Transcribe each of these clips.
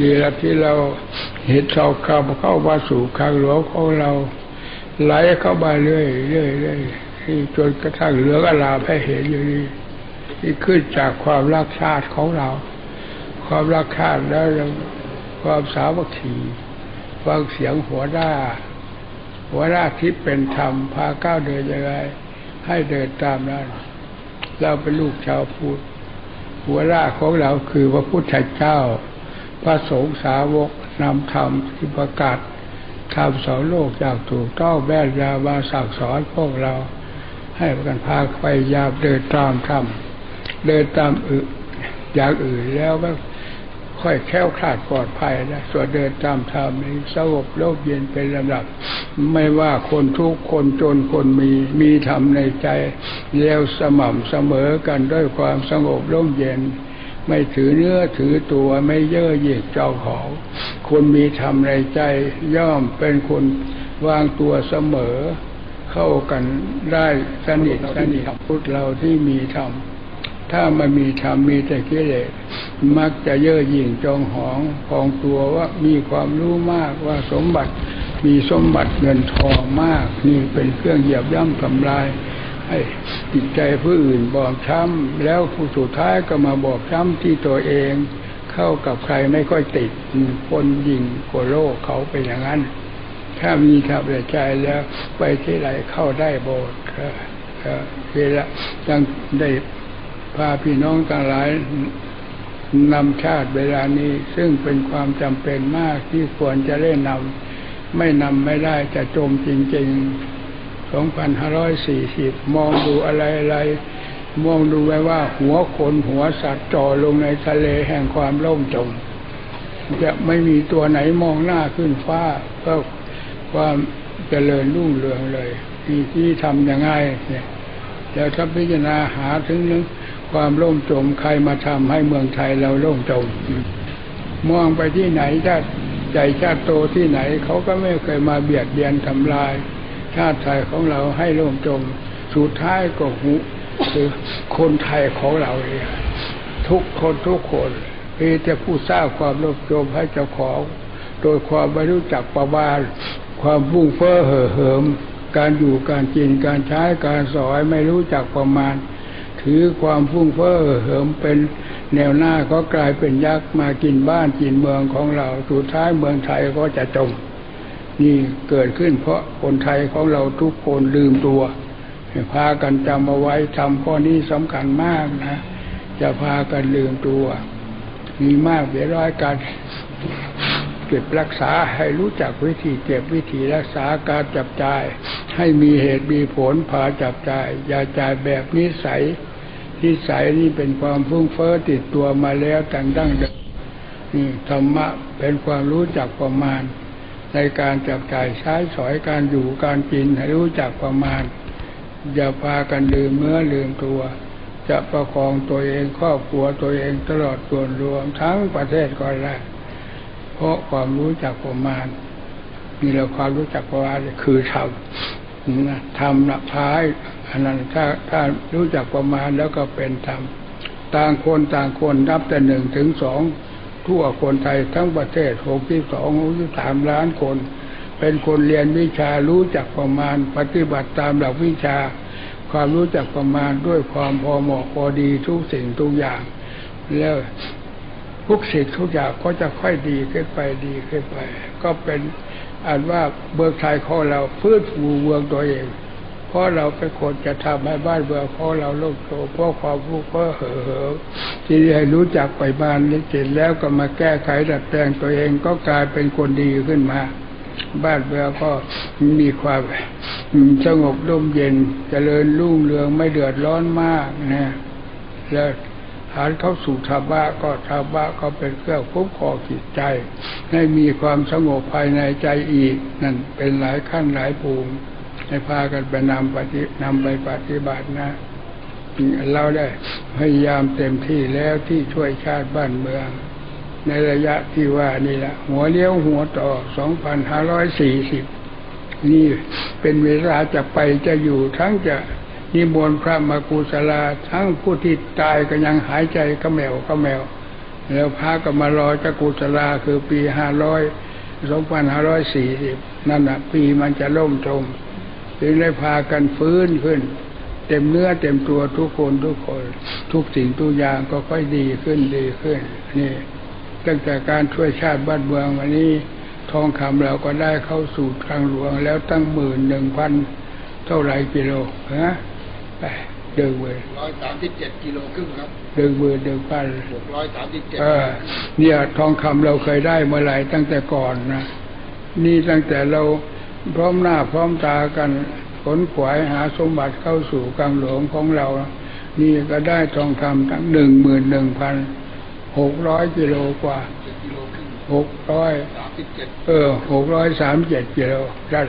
นี่แหละที่เราเห็นเราเข้าเข้ามาสู่คางหลวงของเรา ไหลเข้ามาเรื่อยเรื่อยเรื่อยจนกระทั่งเหลืองอลามให้เห็นอยู่นี่ที่ขึ้นจากความรักชาติของเรา ความรักชาติแล้วความสามัคคีฟังเสียงหัวหน้า หัวหน้าที่เป็นธรรมพาก้าวเดินยังไงให้เดินตามนั้นเราเป็นลูกชาวพุทธหัวหน้าของเราคือพระพุทธเจ้า พระสงฆ์สาวกนำธรรมที่ประกาศทำสอนโลกอย่างถูกต้องแม่ยามาสั่งสอนพวกเรา ให้กันพาไปยามเดินตามธรรมเดินตามอึอย่างอื่นแล้วก็ค่อยแค้วคลาดปลอดภัยนะส่วนเดินตามธรรมนี้สงบโลกเย็นเป็นลำดับ ไม่ว่าคนทุกคนจนคนมีมีธรรมในใจแล้วสม่ำเสมอกันด้วยความสงบร่มเย็น ไม่ถือเนื้อถือตัวไม่เย่อหยิ่งเจ้าของคนมีธรรมในใจย่อมเป็นคนวางตัวเสมอ เข้ากันได้สนิทสนิทพุทธเราที่มีธรรมถ้ามันมีธรรมมีแต่กิเลสมักจะเย่อหยิ่งจองหองพองตัวว่ามีความรู้มากว่าสมบัติมีสมบัติเงินทองมาก นี่เป็นเครื่องเหยียบย่ำทำลาย ให้จิตใจผู้อื่นบอบช้ำแล้วผู้สุดท้ายก็มาบอบช้ำที่ตัวเองเข้ากับใครไม่ค่อยติดคนยิงกโลกเขาเป็นอย่างนั้น ถ้ามีธรรมในใจแล้วไปที่ไหนเข้าได้โบสถ์เวลาจังได้พาพี่น้องต่างหลายนำชาติเวลานี้ซึ่งเป็นความจำเป็นมากที่ควรจะได้นำไม่นำไม่ได้จะจมจริง ๆ 2540 มองดูอะไรอะไรมองดูไว้ว่า หัวคนหัวสัตว์จ่อลงในทะเลแห่งความล่มจม จะไม่มีตัวไหนมองหน้าขึ้นฟ้า ก็ความเจริญรุ่งเรืองเลยที่ที่ทำยังไงเนี่ยแล้วถ้าพิจารณาหาถึงเรื่องความล่มจมใครมาทำให้เมืองไทยเราล่มจม มองไปที่ไหนชาติใหญ่ชาติโตที่ไหน เขาก็ไม่เคยมาเบียดเบียนทำลาย ชาติไทยของเราให้ล่มจมสุดท้ายก็หุคือคนไทยของเราเองทุกคนทุกคนเพียงแต่ผู้สร้างความล่มจมให้เจ้าของ โดยความไม่รู้จักประบาลความฟุ้งเฟ้อเห่อเหิม การอยู่การกินการใช้การสอยไม่รู้จักประมาณ ถือความฟุ้งเฟ้อเห่อเหิมเป็นแนวหน้าก็กลายเป็นยักษ์มากินบ้านกินเมืองของเรา สุดท้ายเมืองไทยก็จะจม นี่เกิดขึ้นเพราะคนไทยของเราทุกคนลืมตัว พากันจำเอาไว้ทำข้อนี้สำคัญมากนะจะพากันลืมตัว มีมากเดี๋ยวร้อยการเก็บรักษาให้รู้จักวิธีเก็บวิธีรักษาการจับจ่าย ให้มีเหตุมีผลพาจับจ่าย อย่าจ่ายแบบนิสัยนิสัยนี่เป็นความฟุ้งเฟ้อติดตัวมาแล้วแต่งดั้งเดิมนี่ธรรมะเป็นความรู้จักประมาณ ในการจับจ่ายใช้สอยการอยู่การกินให้รู้จักประมาณ อย่าพากันลืมเมื่อลืมตัว จะประคองตัวเองครอบครัวตัวเองตลอดส่วนรวมทั้งประเทศก็ได้เพราะความรู้จักประมาณมีเราความรู้จักประมาณคือทำนะทำนะพายอันนั้นถ้าถ้ารู้จักประมาณแล้วก็เป็นธรรมต่างคนต่างคนนับแต่หนึ่งถึงสอง ทั่วคนไทยทั้งประเทศหกที่สองหกที่สามล้านคน เป็นคนเรียนวิชารู้จักประมาณ ปฏิบัติตามหลักวิชา ความรู้จักประมาณด้วยความพอเหมาะพอดีทุกสิ่งทุกอย่าง แล้วทุกสิ่งทุกอย่างก็จะค่อยดีขึ้นไปดีขึ้นไป ก็เป็นอันว่าเบืองไทยของเราฟื้นฟูเมืองตัวเอง เพราะเราเป็นคนจะทำให้บ้านเมืองของเราโลกโตเพราะความรู้เพราะเห่อเห่อที่ให้รู้จักไปบ้านนี้เสร็จแล้วก็มาแก้ไขดัดแปลงตัวเองก็กลายเป็นคนดีขึ้นมา บ้านเมืองก็มีความสงบร่มเย็นจเจริญรุ่งเรืองไม่เดือดร้อนมากนะแล้วหานเข้าสู่ธรรมะก็ธรรมะก็เป็นเครื่องคุ้มครองจิตใจ ให้มีความสงบภายในใจอีก นั่นเป็นหลายขั้นหลายภูมิ ให้พากันไปนำปฏินำไปปฏิบัตินะ เราได้พยายามเต็มที่แล้วที่ช่วยชาติบ้านเมือง ในระยะที่ว่านี่แหละหัวเลี้ยวหัวต่อ 2540 นี่เป็นเวลาจะไปจะอยู่ทั้งจะนิมนต์พระมากุศลาทั้งผู้ที่ตายก็ยังหายใจก็แมวก็แมว แล้วพาก็มารอจักกุศลาคือปีห้าร้อยสองพันห้าร้อยสี่สิบนั่นนะปีมันจะล่มจม จึงได้พากันฟื้นขึ้น เต็มเนื้อเต็มตัวทุกคนทุกคน ทุกสิ่งทุกอย่างก็ค่อยดีขึ้นดีขึ้น นี่ตั้งแต่การช่วยชาติบ้านเมืองวันนี้ทองคำเราก็ได้เข้าสู่ทางหลวงแล้วตั้งหมื่นหนึ่งพันเท่าไรกิโลฮะไปเดินเว้ยร้อยสามสิบเจ็ดกิโลครึ่งครับเดินเว้ยเดินพันหกร้อยสามสิบเจ็ดเออเนี่ยทองคำเราเคยได้เมื่อไหร่ตั้งแต่ก่อนนะนี่ตั้งแต่เรา พร้อมหน้าพร้อมตากันขนขวายหาสมบัติเข้าสู่กลางหลวงของเรา นี่ก็ได้ทองคำตั้งหนึ่งหมื่นหนึ่งพันหกร้อยกิโลกว่าหกร้อยเออหกร้อยสามเจ็ดกิโลได้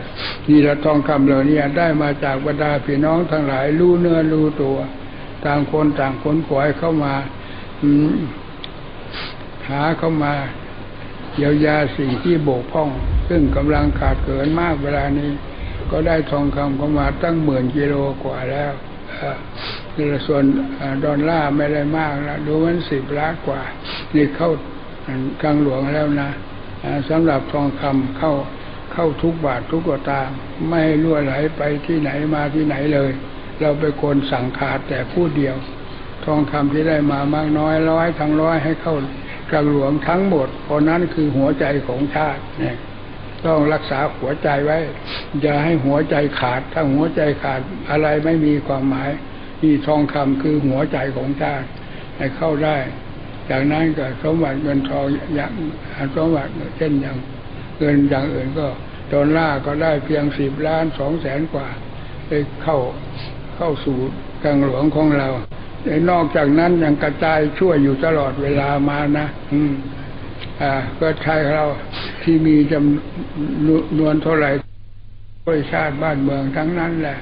นี่ละทองคำเหล่านี้ได้มาจากบรรดาพี่น้องทั้งหลายรู้เนื้อรู้ตัว ต่างคนต่างขนขวายเข้ามาหาเข้ามา เยียวยาสิ่งที่บกพร่อง ซึ่งกำลังขาดเกินมากเวลานี้ ก็ได้ทองคำเข้ามาตั้งหมื่นกิโลกว่าแล้วเอ่อนี่ละส่วนอดอลลาร์ไม่ได้มากนะดูมันสิบล้านกว่า นี่เข้ากลางหลวงแล้วนะอ่าสำหรับทองคำเข้าเข้าทุกบาททุกตางไม่ให้รั่วไหลไปที่ไหนมาที่ไหนเลย เราไปนคนสั่งขาดแต่ผู้เดียว ทองคำที่ได้มามากน้อยร้อยทั้งร้อยให้เข้า กลางหลวงทั้งหมด เพราะนั้นคือหัวใจของชาติเนี่ยต้องรักษาหัวใจไว้ อย่าให้หัวใจขาด ถ้าหัวใจขาดอะไรไม่มีความหมายนี่ทองคำคือหัวใจของชาติให้เข้าได้ จากนั้นก็สมบัติเงินทองอย่างสมบัติเช่นอย่างเงินอย่างอื่นก็ดอลลาร์ก็ได้เพียงสิบล้านสองแสนกว่าไปเข้าเข้าสู่กลางหลวงของเรา นอกจากนั้นยังกระจายช่วยอยู่ตลอดเวลามานะ อืม อ่า ก็ใช่เราที่มีจำนวนเท่าไหร่บริชาติบ้านเมืองทั้งนั้นแหละ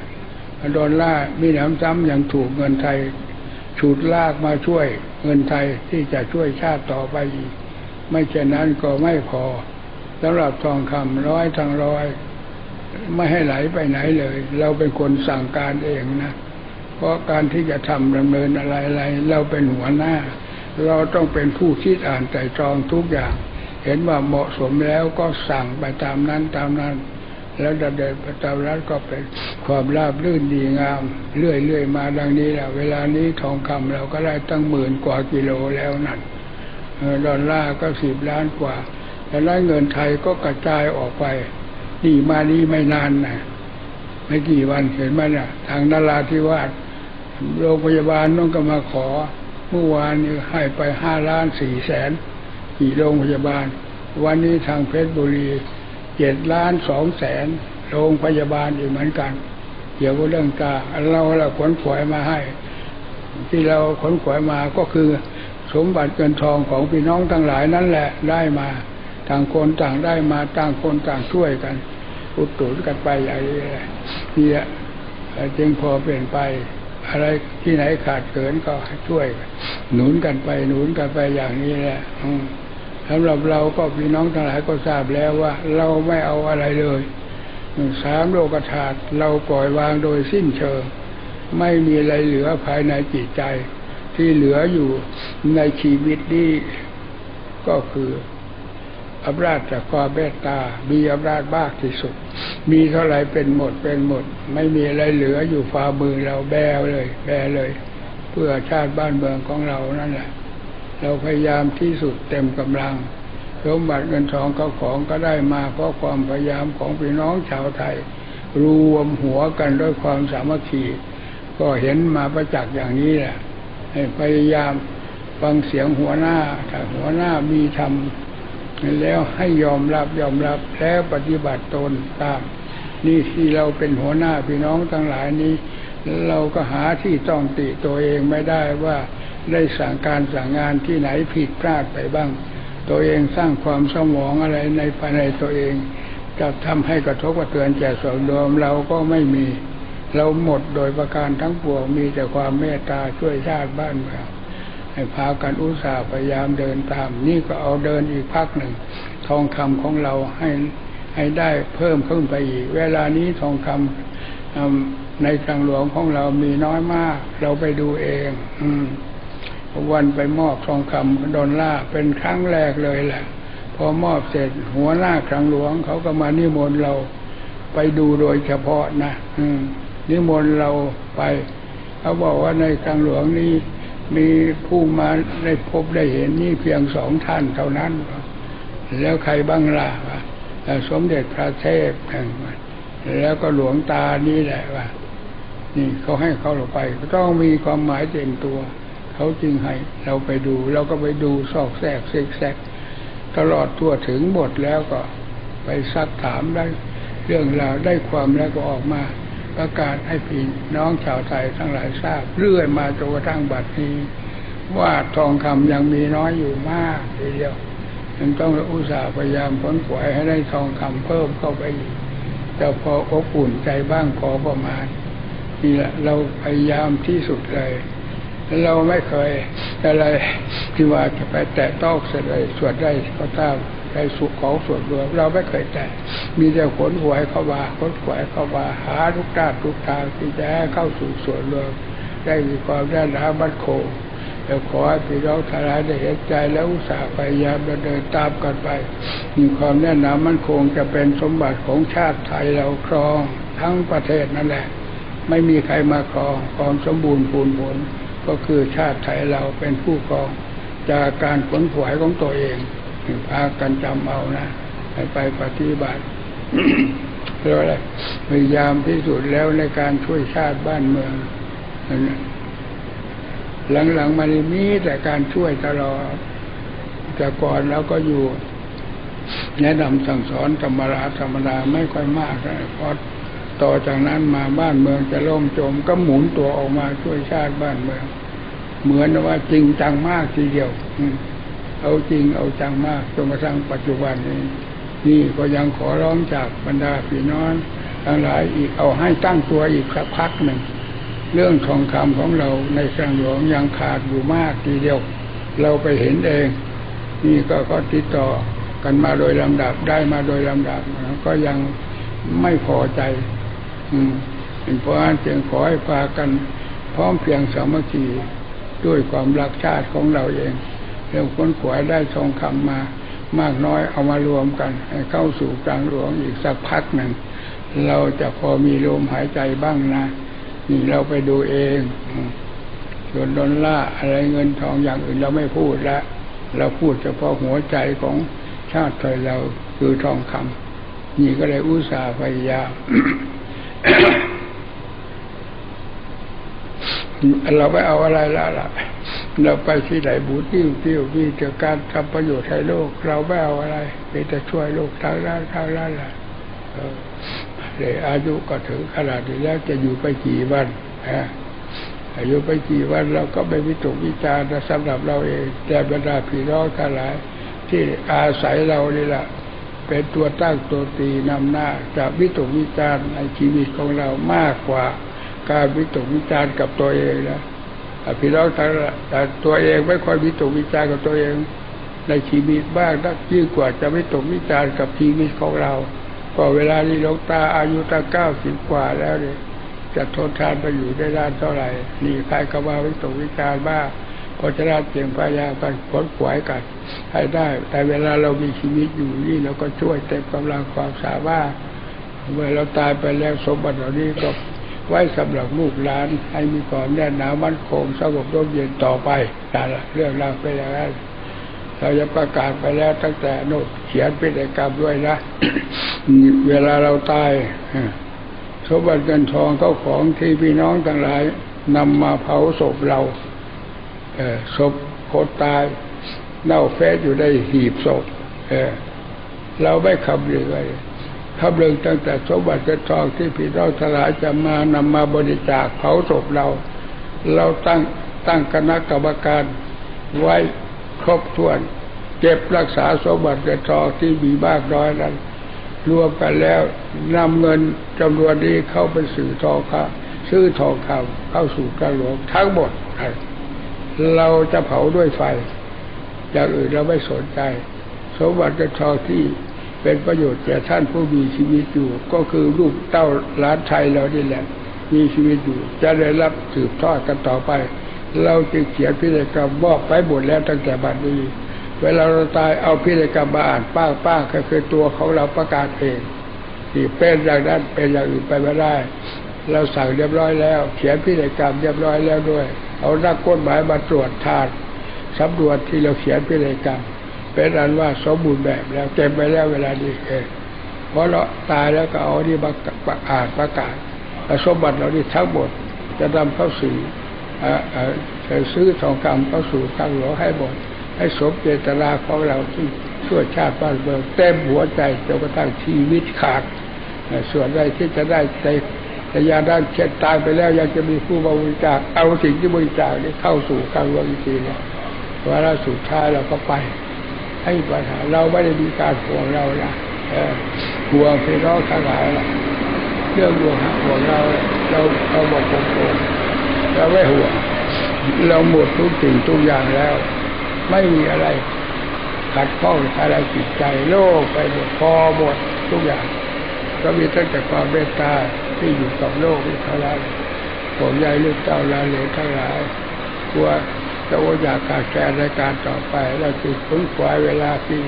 ดอลลาร์มีน้ำซ้ำยังถูกเงินไทยฉุดลากมาช่วยเงินไทยที่จะช่วยชาติต่อไปอีก ไม่เช่นนั้นก็ไม่พอสำหรับทองคำร้อยทั้งร้อย ไม่ให้ไหลไปไหนเลย เราเป็นคนสั่งการเองนะ เพราะการที่จะทำดำเนินอะไรอะไรเราเป็นหัวหน้า เราต้องเป็นผู้คิดอ่านแต่ตรองทุกอย่าง เห็นว่าเหมาะสมแล้วก็สั่งไปตามนั้นตามนั้น แล้วดำเดินไปตามนั้นก็เป็นความราบรื่นดีงาม เรื่อยเรื่อยมาดังนี้แหละเวลานี้ทองคำเราก็ได้ตั้งหมื่นกว่ากิโลแล้วนั่นดอลลาร์ก็สิบล้านกว่าแต่ล้วเงินไทยก็กระจายออกไปนี่มานี้ไม่นานนะไม่กี่วันเห็นไหมเนี่ยทางนาราธิวาส โรงพยาบาลน้องก็มาขอ เมื่อวานนี้ให้ไปห้าล้านสี่แสนกี่โรงพยาบาล วันนี้ทางเพชรบุรีเจ็ดล้านสองแสนโรงพยาบาลอีกเหมือนกัน เกี่ยวกับเรื่องตาเราเราขนขวายมาให้ ที่เราขนขวายมาก็คือสมบัติเงินทองของพี่น้องทั้งหลายนั่นแหละได้มาต่างคนต่างได้มาต่างคนต่างช่วยกันอุดหนุนกันไปอย่างนี้แหละเนี่จึงพอเปลี่ยนไป อะไรที่ไหนขาดเกินก็ช่วยกันหนุนกันไป หนุนกันไปอย่างนี้แหละสำหรับเราก็พี่น้องทั้งหลายก็ทราบแล้วว่า เราไม่เอาอะไรเลยสามโลกธาตุเราปล่อยวางโดยสิ้นเชิง ไม่มีอะไรเหลือภายในจิตใจ ที่เหลืออยู่ในชีวิตนี้ก็คือ อำนาจจากความเมตตา มีอำนาจมากที่สุด มีเท่าไรเป็นหมดเป็นหมด ไม่มีอะไรเหลืออยู่ฝ่ามือเราแบเลย แบเลย เพื่อชาติบ้านเมืองของเรานั่นแหละ เราพยายามที่สุดเต็มกำลังสมบัติเงินทองเขาของก็ได้มาเพราะความพยายามของพี่น้องชาวไทย รวมหัวกันด้วยความสามัคคีก็เห็นมาประจักษ์อย่างนี้แหละให้พยายามฟังเสียงหัวหน้าถ้าหัวหน้ามีธรรม แล้วให้ยอมรับยอมรับแล้วปฏิบัติตนตาม นี่ที่เราเป็นหัวหน้าพี่น้องทั้งหลายนี้ เราก็หาที่ต้องติตัวเองไม่ได้ว่าได้สั่งการสั่งงานที่ไหนผิดพลาดไปบ้าง ตัวเองสร้างความสมองอะไรในภายในตัวเองจะทำให้กระทบกระเทือนแก่ส่วนรวมเราก็ไม่มี เราหมดโดยประการทั้งปวงมีแต่ความเมตตาช่วยชาติบ้านเมือง ให้พากันอุตส่าห์พยายามเดินตาม นี่ก็เอาเดินอีกพักหนึ่ง ทองคำของเราให้ให้ได้เพิ่มขึ้นไปอีก เวลานี้ทองคำในกลางหลวงของเรามีน้อยมาก เราไปดูเอง อืมวันไปมอบทองคำดอลลาร์เป็นครั้งแรกเลยแหละ พอมอบเสร็จหัวหน้าครังหลวงเขาก็มานิมนต์เราไปดูโดยเฉพาะนะอืนิมนต์เราไป เขาบอกว่าในครังหลวงนี้ มีผู้มาได้พบได้เห็นนี่เพียงสองท่านเท่านั้น แล้วใครบ้างล่ะวะสมเด็จพระเทพแล้วก็หลวงตานี่แหละว่า นี่เขาให้เขาเราไปก็ต้องมีความหมายเต็มตัว เขาจึงให้เราไปดู เราก็ไปดูซอกแซกซิกแซกตลอดทั่วถึงหมดแล้วก็ไปซักถามได้เรื่องราวได้ความแล้วก็ออกมา ประกาศให้พี่น้องชาวไทยทั้งหลายทราบ เรื่อยมาจนกระทั่งบัดนี้ ว่าทองคำยังมีน้อยอยู่มากทีเดียวจึงต้องอุตส่าห์พยายามผลขวายให้ได้ทองคำเพิ่มเข้าไปอีกแต่พออบอุ่นใจบ้างพอประมาณนี่แหละเราพยายามที่สุดเลย เราไม่เคยอะไรที่ว่าจะไปแตะต้องเสดยสวดได้ก็ตาม ในสุขของส่วนรวมเราไม่เคยแตะมีแต่ขนหวยเข้ามาขนหวยเข้ามาหาทุกด้านทุกทางที่จะเข้าสู่ส่วนรวมได้มีความแน่นหนามั่นคงแต่ขอให้พี่น้องทารายได้เห็นใจแล้วอุตส่าห์พยายามดำเดินตามกันไป มีความแน่นหนามั่นคงจะเป็นสมบัติของชาติไทยเราครองทั้งประเทศนั่นแหละ ไม่มีใครมาครองความสมบูรณ์พูนผลก็คือชาติไทยเราเป็นผู้ครองจากการขนขวายของตัวเอง พากันจำเอานะให้ไปปฏิบัติเรียกว่าอะไรพยายามที่สุดแล้วในการช่วยชาติบ้านเมืองหลังๆมานมีแต่การช่วยตลอดแต่ก่อนเราก็อยู่แนะนำสั่งสอนธรรมราธรรมดาไม่ค่อยมากนะเพราะต่อจากนั้นมาบ้านเมืองจะล่มจมก็หมุนตัวออกมาช่วยชาติบ้านเมือง เหมือนว่าจริงจังมากทีเดียวอื เอาจริงเอาจังมากจนกระทั่งปัจจุบันนี้นี่ก็ยังขอร้องจากบรรดาพี่น้องทั้งหลายอีกเอาให้ตั้งตัวอีกสักพักหนึ่ง เรื่องทองคำของเราในครั้งหลวงยังขาดอยู่มากทีเดียว เราไปเห็นเอง นี่ก็ก็ติดต่อกันมาโดยลำดับได้มาโดยลำดับก็ยังไม่พอใจ อืมเป็นเพราะฉะนั้นจึงขอให้พากันพร้อมเพียงสามัคคีด้วยความรักชาติของเราเอง เรื่องค้นขวายได้ทองคำมามากน้อยเอามารวมกัน ให้เข้าสู่กลางหลวงอีกสักพักหนึ่ง เราจะพอมีลมหายใจบ้างนะ นี่เราไปดูเองส่วนดอลลาร์อะไรเงินทองอย่างอื่นเราไม่พูดละ เราพูดเฉพาะหัวใจของชาติไทยเราคือทองคำนี่ก็เลยอุตส่าห์พยายามเราไม่เอาอะไรแล้วล่ะ เราไปที่ไหนบูติ้วติ้วมีแต่การทำประโยชน์ให้โลก เราไม่เอาอะไรมีแต่ช่วยโลกทางด้านทางด้านแหละเออเลยอายุก็ถึงขนาดนี้แล้วจะอยู่ไปกี่วันฮะอายุไปกี่วันเราก็ไม่วิตกวิจารณ์สำหรับเราเองแต่บรรดาพี่น้องทั้งหลาย ที่อาศัยเรานี่แหละเป็นตัวตั้งตัวตีนำหน้าจะวิตกวิจารณ์ในชีวิตของเรามากกว่า การวิตกวิจารณ์กับตัวเองนะ พี่น้องทั้งหลายแต่ตัวเองไม่ค่อยวิตกวิจารกับตัวเองในชีวิตบ้างนักยิ่งกว่าจะวิตกวิจารกับชีวิตของเราก็เวลานี้หลวงตาอายุตั้งเก้าสิบกว่าแล้วเนี่ยจะทนทานไปอยู่ได้นานเท่าไหร่นี่ใครก็มาวิตกวิจารบ้างพราะฉะนั้เพียงพยายามกันขนขวายกันให้ได้ แต่เวลาเรามีชีวิตอยู่นี่เราก็ช่วยเต็มกำลังความสามารถเมื่อเราตายไปแล้วสมบัติเหล่านี้ก็ ไว้สำหรับลูกหลานให้มีความแน่นหนามั่นคงสงบร่มเย็นต่อไปนั่นแหละเรื่องราวเป็นอย่างนั้นเราจะประกาศไปแล้วตั้งแต่โน้ตเขียนเป็นเอกรรมด้วยนะ เวลาเราตายสมบัติเงินทองเข้าของที่พี่น้องทั้งหลายนำมาเผาศพเราเศพคนตายเน่าแฟดอยู่ในหีบศพเเราไม่คำนึงเลย คำนึงตั้งแต่สมบัติเงินทองที่พี่น้องทลายจะมานำมาบริจาคเผาศพเรา เราตั้งตั้งคณะกรรมการไว้ครบถ้วน เก็บรักษาสมบัติเงินทองที่มีมากน้อยนั้นรวมกันแล้วนำเงินจำนวนนี้เข้าไปซื้อทองคำซื้อทองคำเข้าสู่กระหลวงทั้งหมด เราจะเผาด้วยไฟ อย่างอื่นเราไม่สนใจ สมบัติกระชอที่ เป็นประโยชน์แก่ท่านผู้มีชีวิตอยู่ ก็คือลูกเต้าล้านไทยเรานี่แหละ มีชีวิตอยู่ จะได้รับสืบทอดกันต่อไป เราจึงเขียนพิธีกรรมบอกไปหมดแล้วตั้งแต่บัดนี้ เวลาเราตายเอาพิธีกรรมมาอ่านป้างป้างก็คือตัวของเราประกาศเองที่เป็นอย่างนั้นเป็นอย่างอื่นไปไม่ได้ เราสั่งเรียบร้อยแล้ว เขียนพิธีกรรมเรียบร้อยแล้วด้วย เอานักกฎหมายมาตรวจทานสำรวจที่เราเขียนพิธีกรรม เป็นอันว่าสมบูรณ์แบบแล้วเต็มไปแล้วเวลานี้เองเพราะเราตายแล้วก็เอาที่ประกาศประกาศสมบัติเรานี่ทั้งหมดจะนำเข้าสู่ซื้อทองคำเข้าสู่ข้างหลวงให้หมดให้สมเจตนาของเราที่ช่วยชาติบ้านเมืองเต็มหัวใจจนกระทั่งชีวิตขาดส่วนใดที่จะได้ใจแต่ยาด้านเช็ดตายไปแล้วยังจะมีผู้บริจาคเอาสิ่งที่บริจาคนี้เข้าสู่ข้างหลวงอีกทีเว่าราสุดท้ายเราก็ไป ให้ปัญหาเราไม่ได้มีการห่วงเรานะห่วงพี่น้องทั้งหลายละเรื่องห่วงห่วงเรา เราเราบอกโกงเราไม่ห่วงเราหมดทุกสิ่งทุกอย่างแล้ว ไม่มีอะไร ขัดข้องอะไรจิตใจ โลกไปหมดพอหมดทุกอย่างก็มีตั้งแต่ความเมตตาที่อยู่กับโลกที่เท่านั้นผมใหญ่ลูกเจ้าลาเหลวทั้งหลายกลัว จะว่าอยากขาดแคลนในการต่อไป เราจึงพึ่งควายเวลาที่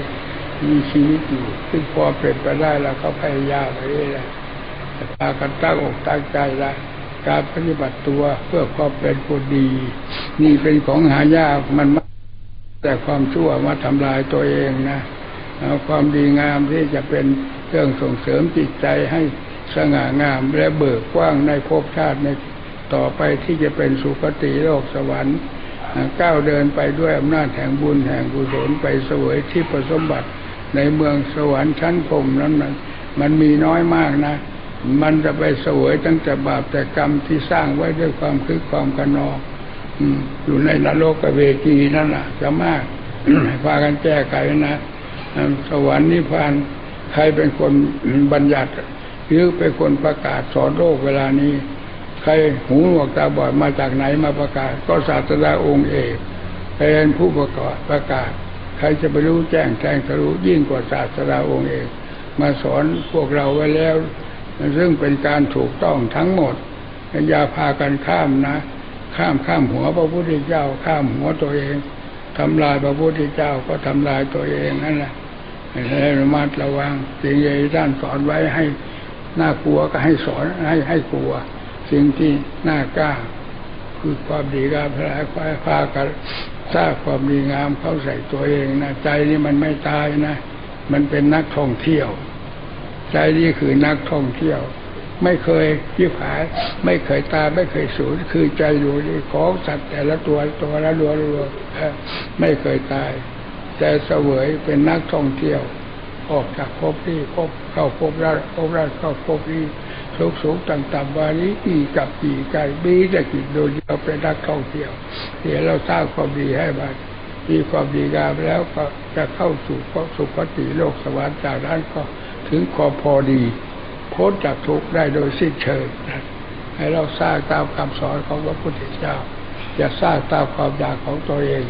มีชีวิตอยู่ซึ่งพอเป็นไปได้เราก็พยายามไปเรื่อยๆพากันตั้งอกตั้งใจละการปฏิบัติตัวเพื่อความเป็นคนดี นี่เป็นของหายากมันมแต่ความชั่วมาทำลายตัวเองนะเอาความดีงามที่จะเป็นเครื่องส่งเสริมจิตใจให้สง่างามและเบิกกว้างในภพชาติในต่อไปที่จะเป็นสุคติโลกสวรรค์ ก้าวเดินไปด้วยอำนาจแห่งบุญแห่งกุศลไปเสวยที่ประสมบัติในเมืองสวรรค์ชั้นพรมนั้นมันมันมีน้อยมากนะ มันจะไปเสวยตั้งแต่บาปแต่กรรมที่สร้างไว้ด้วยความคึกความกันนองอยู่ในนรกกับเวทีนั่นแหละจะมากพากันแก้ไขนะสวรรค์นิพพานใครเป็นคนบัญญัติหรือเป็นคนประกาศสอนโลกเวลานี้ ใครหูหนวกตาบอดมาจากไหนมาประกาศ ก็ศาสดาองค์เอกเป็นผู้ประกาศประกาศ ใครจะไปรู้แจ้งแทงทะลุยิ่งกว่าศาสดาองค์เอกมาสอนพวกเราไว้แล้ว ซึ่งเป็นการถูกต้องทั้งหมดอย่าพากันข้ามนะ ข้ามข้ามหัวพระพุทธเจ้า ข้ามหัวตัวเองทำลายพระพุทธเจ้าก็ทำลายตัวเองนั่นแหละให้ระมัดระวังสิ่งใหญ่ท่านสอนไว้ให้น่ากลัวก็ให้สอนให้ให้กลัว สิ่งที่น่ากล้าคือความดีงามพลายควายพากันสร้างความดีงามเข้าใส่ตัวเองนะใจนี่มันไม่ตายนะ มันเป็นนักท่องเที่ยว ใจนี่คือนักท่องเที่ยว ไม่เคยยิบหายไม่เคยตายไม่เคยสูญคือใจอยู่ในของสัตว์แต่ละตัวตัวละรัวรัวไม่เคยตาย แต่เสวยเป็นนักท่องเที่ยว ออกจากภพนี้ภพเข้าภพราภพราเข้าภพนี้ สูงสูงต่ำต่ำวานี้อีกับอีไก่บีแต่กิจโดยเราเป็นนักท่องเที่ยวเดี๋ยวเราสร้างความดีให้บันมีความดีงามแล้วก็จะเข้าสู่สุคติโลกสวรรค์จากนั้นก็ถึงความพอดีพ้นจากทุกข์ได้โดยสิ้นเชิงนะให้เราสร้างตามคำสอนของพระพุทธเจ้าจะสร้างตามความอยากของตัวเอง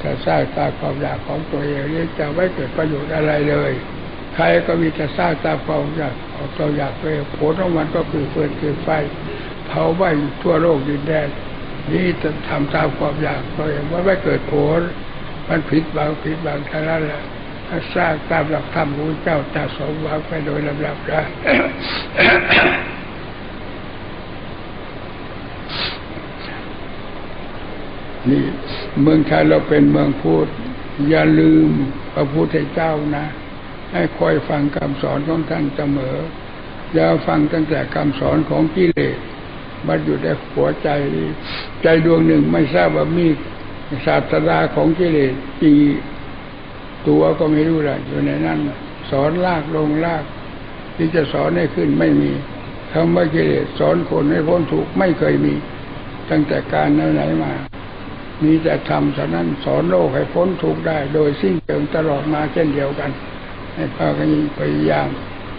ถ้าสร้างตามความอยากของตัวเองนี่จะไม่เกิดประโยชน์อะไรเลย ใครก็มีจะสร้างตามความอยากของตัวอยากตัวเองผลของมันก็คือเปิดคือไฟเผาไหม้ทั่วโลกดินแดนนี่จะทำตามความอยากตัวเองว่าไม่เกิดผล มันผิดบางผิดบางท่านั้นแหละถ้าสร้างตามหลักธรรมของเจ้าจะสมหวังไปโดยลำดับนะนี่เมืองไทยเราเป็นเมืองพุทธอย่าลืมพระพุทธเจ้านะ ให้คอยฟังคำสอนของท่านเสมอ อย่าฟังตั้งแต่คำสอนของกิเลสมันอยู่ในหัวใจใจดวงหนึ่งไม่ทราบว่ามีศาสตราของกิเลสจีตัวก็ไม่รู้ละอยู่ในนั้นสอนลากลงลาก ที่จะสอนให้ขึ้นไม่มีคำว่ากิเลสสอนคนให้พ้นทุกข์ไม่เคยมี ตั้งแต่การไหนมามีแต่ทำเท่านั้นสอนโลกให้พ้นทุกข์ได้ โดยสิ้นเชิงตลอดมาเช่นเดียวกัน ให้พากันพยายาม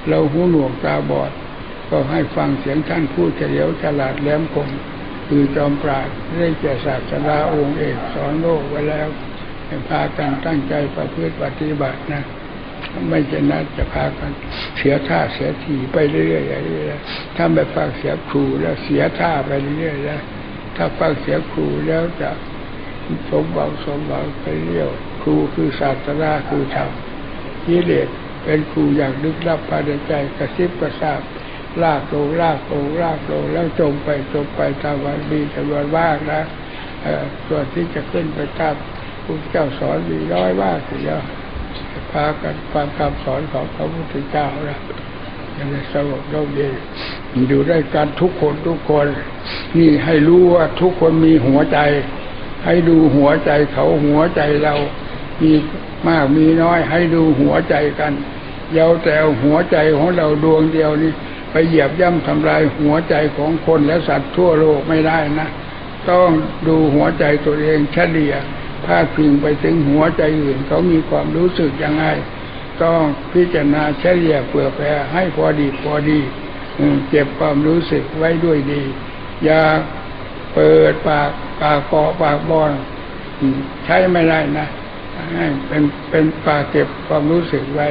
เราหูหนวกตาบอด ก็ให้ฟังเสียงท่านพูดเฉลียวฉลาดแหลมคมคือจอมปราดได้แก่ศาสดาองค์เอกสอนโลกไว้แล้ว ให้พากันตั้งใจประพฤติปฏิบัตินะไม่จะนัดจะพากันเสียท่าเสียทีไปเรื่อยๆอย่างนี้แล้วถ้าไม่ฟังเสียครูแล้วเสียท่าไปเรื่อยๆแล้วถ้าฟังเสียครูแล้วจะสมหวังสมหวังไปเรียครูคือศาสนาคือธรรม กิเลสเป็นครูอย่างลึกลับภายในใจกระซิบกระซาบลากลงลากลงลากลงแล้วจมไปจมไปตามวันมีจำนวนมากนะส่วนที่จะขึ้นไปตามพระเจ้าสอนมีน้อยมากทีเดียวพากันฟังคำสอนของพระพุทธเจ้านะยังสงบร่มเย็นอยู่ด้วยกันทุกคนทุกคน นี่ให้รู้ว่าทุกคนมีหัวใจ ให้ดูหัวใจเขาหัวใจเรา มีมากมีน้อยให้ดูหัวใจกันเยาแต่หัวใจของเราดวงเดียวนี่ไปเหยียบย่ำทำลายหัวใจของคนและสัตว์ทั่วโลกไม่ได้นะ ต้องดูหัวใจตัวเองเฉลี่ยพาดพิงไปถึงหัวใจอื่น เขามีความรู้สึกยังไง ต้องพิจารณาเฉลี่ยเผื่อแผ่ให้พอดีพอดีเก็บความรู้สึกไว้ด้วยดี อย่าเปิดปากปากเกาะปากบอนใช้ไม่ได้นะ ให้เป็นเป็นปาเก็บความรู้สึกไว้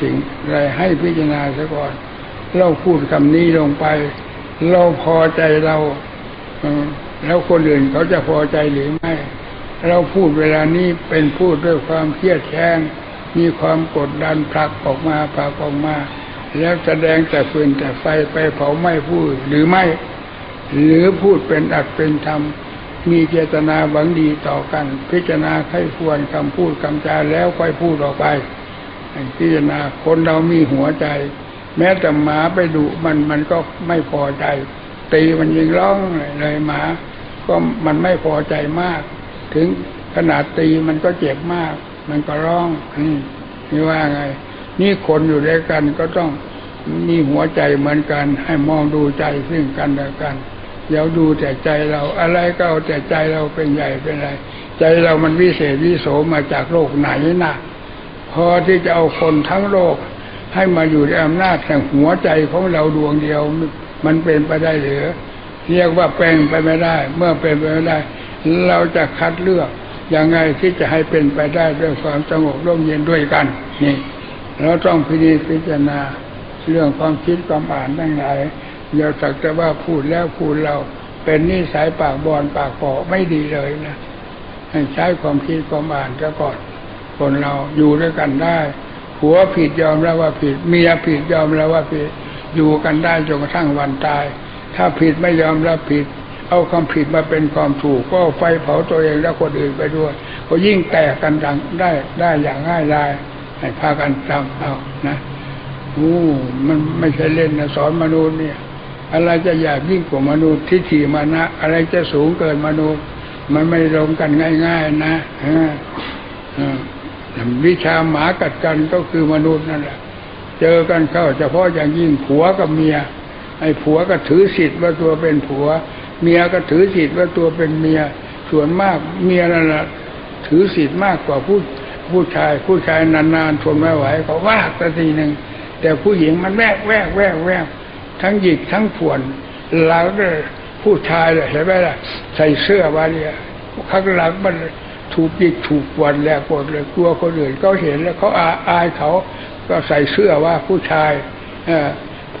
สิ่งอะไรให้พิจารณาซะก่อน เราพูดคำนี้ลงไป เราพอใจเราแล้วคนอื่นเขาจะพอใจหรือไม่ เราพูดเวลานี้เป็นพูดด้วยความเครียดแค้นมีความกดดันผลักออกมาผลักออกมา แล้วแสดงแต่ฟืนแต่ไฟไปเผาไหม่พูดหรือไม่ หรือพูดเป็นอัดเป็นธรรม มีเจตนาหวังดีต่อกัน พิจารณาให้ควรคำพูดคำจาแล้วค่อยพูดออกไปพิจารณาคนเรามีหัวใจ แม้แต่หมาไปดุมันมันก็ไม่พอใจ ตีมันยิงร้องเลยหมา ก็มันไม่พอใจมาก ถึงขนาดตีมันก็เจ็บมาก มันก็ร้องนี่ว่าไง นี่คนอยู่ด้วยกันก็ต้องมีหัวใจเหมือนกัน ให้มองดูใจซึ่งกันและกัน อย่าดูแต่ใจเราอะไรก็เอาแต่ใจเราเป็นใหญ่เป็นไร ใจเรามันวิเศษวิโสมาจากโลกไหนนะพอที่จะเอาคนทั้งโลก ให้มาอยู่ในอำนาจแห่งหัวใจของเราดวงเดียว มันเป็นไปได้หรือเรียกว่าเป็นไปไม่ได้ เมื่อเป็นไปไม่ได้ เราจะคัดเลือกยังไงที่จะให้เป็นไปได้ด้วยความสงบร่มเย็นด้วยกันนี่เราต้องพิจพิจารณาเรื่องความคิดความอ่านทั้งหลาย อย่าสักแต่ว่าพูดแล้วพูดเราเป็นนิสัยปากบอนปากขอไม่ดีเลยนะให้ใช้ความคิดความอ่านก่อนคนเราอยู่ด้วยกันได้ผัวผิดยอมแล้วว่าผิดเมียผิดยอมแล้วว่าผิดอยู่กันได้จนกระทั่งวันตาย ถ้าผิดไม่ยอมรับผิด เอาความผิดมาเป็นความถูก ก็ไฟเผาตัวเองและคนอื่นไปด้วย ก็ยิ่งแตกกันดังได้ได้อย่างง่ายดายให้พากันจำเอานะโอ้มันไม่ใช่เล่นนะสอนมนุษย์เนี่ย อะไรจะอยากยิ่งกว่ามนุษย์ทิฏฐิมานะ อะไรจะสูงเกินมนุษย์ มันไม่ลงกันง่าย ๆนะฮะวิชาหมากัดกันก็คือมนุษย์นั่นแหละ เจอกันเข้าเฉพาะอย่างยิ่งผัวกับเมีย ไอ้ผัวก็ถือสิทธิ์ว่าตัวเป็นผัว เมียก็ถือสิทธิ์ว่าตัวเป็นเมีย ส่วนมากเมียนั่นแหละถือสิทธิ์มากกว่าผู้ผู้ชาย ผู้ชายนานๆทนไม่ไหวเขาว่าสักทีหนึ่งแต่ผู้หญิงมันแวกแวกแวกแวก ทั้งหยิกทั้งผวนเราก็ผู้ชายเลยเห็นไหมล่ะ ใส่เสื้อมาเนี่ยข้างหลังมันถูกหยิกถูกปวนแหลกปวดเลยกลัวคนอื่นเขาเห็นแล้วเขาอาอายเขาก็ใส่เสื้อว่าผู้ชาย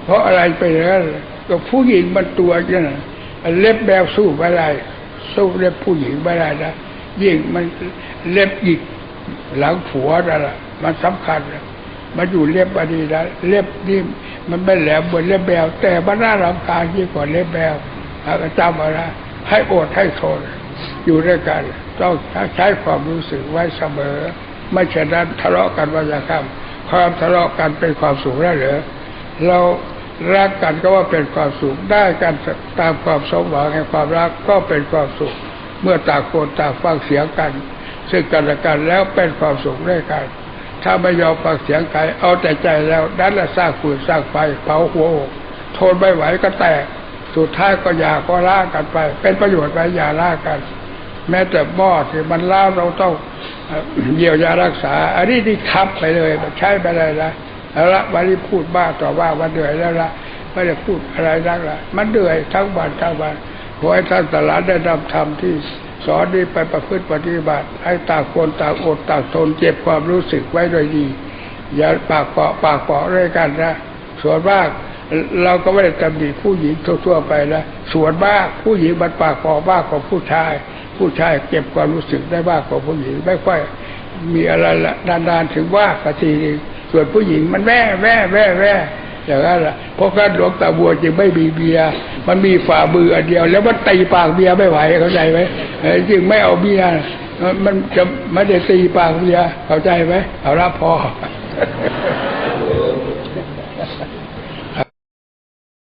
เพราะอะไรไปแล้วก็ผู้หญิงมันตัวเนี่ยเล็บแบวสู้ไม่ได้สู้เล็บผู้หญิงไม่ได้นะยิ่งมันเล็บหยิกหลังผัวนั่นแหละมันสำคัญ มันอยู่เล็บอันนี้นะเล็บนี่ มันไม่แหลมเหมือนเล็บแบวแต่มันน่ารำคาญยิ่งกว่าเล็บแบวอาจำเอานะให้อดให้ทนอยู่ด้วยกัน ต้องใช้ความรู้สึกไว้เสมอ ไม่เช่นนั้นทะเลาะกันวันละคำความทะเลาะกันเป็นความสุขได้หรือเรารักกันก็ว่าเป็นความสุขได้กันตามความสมหวังแห่งความรักก็เป็นความสุข เมื่อต่างคนต่างฟังเสียงกัน ซึ่งกันและกันแล้วเป็นความสุขด้วยกัน ถ้าไม่ยอมฟังเสียงใครเอาแต่ใจแล้วนั่นแหละสร้างฟืนสร้างไฟเผาหัวอกทนไม่ไหวก็แตก สุดท้ายก็อย่าก็ล่ากันไป เป็นประโยชน์ไปอย่าล่ากัน แม้แต่หม้อที่มันล้าเราต้องเยียวยารักษา อันนี้ที่ทับไปเลยใช้ไปเลยละละวันนี้พูดบ้าต่อว่าวันเหนื่อยแล้วละไม่ได้พูดอะไรนักละมันเหนื่อยทั้งวันทั้งวันขอให้ท่านตลาดได้นำธรรมที่ สอนนี้ไปประพฤติปฏิบัติ ให้ต่างคนต่างอดต่างทนเจ็บความรู้สึกไว้โดยดี อย่าปากเปาะปากเปาะด้วยกันนะส่วนมากเราก็ไม่ได้ตำหนิผู้หญิงทั่วๆไปนะส่วนมากผู้หญิงมันปากคอมากกว่าผู้ชาย ผู้ชายเก็บความรู้สึกได้มากกว่าผู้หญิงไม่ค่อยมีอะไรละนานๆถึงว่าสักทีหนึ่งส่วนผู้หญิงมันแว่แว่แว่แว่ อย่างนั้นแหละเพราะการหลวงตาบัวจึงไม่มีเบียร์มันมีฝ่ามืออันเดียว แล้วมันตีปากเบียร์ไม่ไหวเข้าใจไหมจึงไม่เอาเบียร์มันจะไม่ได้ตีปากเบียร์เข้าใจไหมเอาละพอ